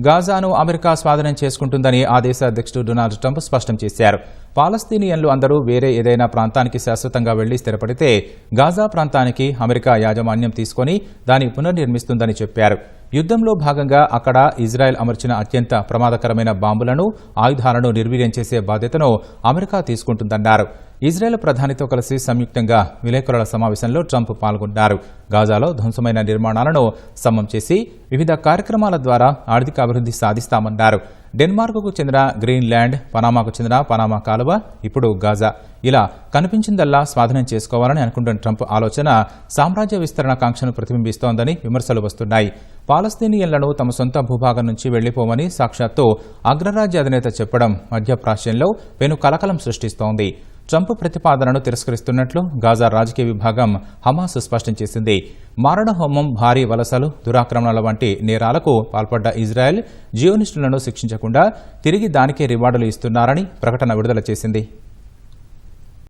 గాజాను America స్వాధీనం చేసుకుంటుందని ఆ దేశ అధ్యక్షుడు డొనాల్డ్ ట్రంప్ స్పష్టం చేశారు. పాలస్తీనియన్లు అందరూ వేరే ఏదైనా ప్రాంతానికి శాశ్వతంగా వెళ్ళి స్థిరపడితే గాజా ప్రాంతానికి అమెరికా యాజమాన్యం తీసుకొని దాన్ని పునర్నిర్మిస్తుందని చెప్పారు. యుద్ధంలో భాగంగా అక్కడ ఇజ్రాయెల్ అమర్చిన అత్యంత ప్రమాదకరమైన బాంబులను ఆయుధాలను నిర్వీర్యం చేసే బాధ్యతను అమెరికా తీసుకుంటుందన్నారు. ఇజ్రాయెల్ ప్రధానితో కలిసి సంయుక్తంగా విలేకరుల సమావేశంలో ట్రంప్ పాల్గొన్నారు. గాజాలో ధ్వంసమైన నిర్మాణాలను సమం చేసి వివిధ కార్యక్రమాల ద్వారా ఆర్థిక అభివృద్ధి సాధిస్తామన్నారు. డెన్మార్క్కు చెందిన గ్రీన్లాండ్ పనామాకు చెందిన పనామా కాలువ ఇప్పుడు గాజా. ఇలా కనిపించిందల్లా స్వాధీనం చేసుకోవాలని అనుకుంటున్న ట్రంప్ ఆలోచన సామ్రాజ్య విస్తరణ కాంక్షను ప్రతిబింబిస్తోందని విమర్శలు వస్తున్నాయి. పాలస్తీనియన్లను తమ సొంత భూభాగం నుంచి వెళ్ళిపోమని సాక్షాత్తు అగ్రరాజ్య అధినేత చెప్పడం మధ్యప్రాచ్యంలో పెను కలకలం సృష్టిస్తోంది. ట్రంప్ ప్రతిపాదనను తిరస్కరిస్తున్నట్లు గాజా రాజకీయ విభాగం హమాస్ స్పష్టం చేసింది. మారణహోమం భారీ వలసలు దురాక్రమణల వంటి నేరాలకు పాల్పడ్డ ఇజ్రాయెల్ జియోనిస్టులను శిక్షించకుండా తిరిగి దానికే రివార్డులు ఇస్తున్నారని ప్రకటన విడుదల చేసింది.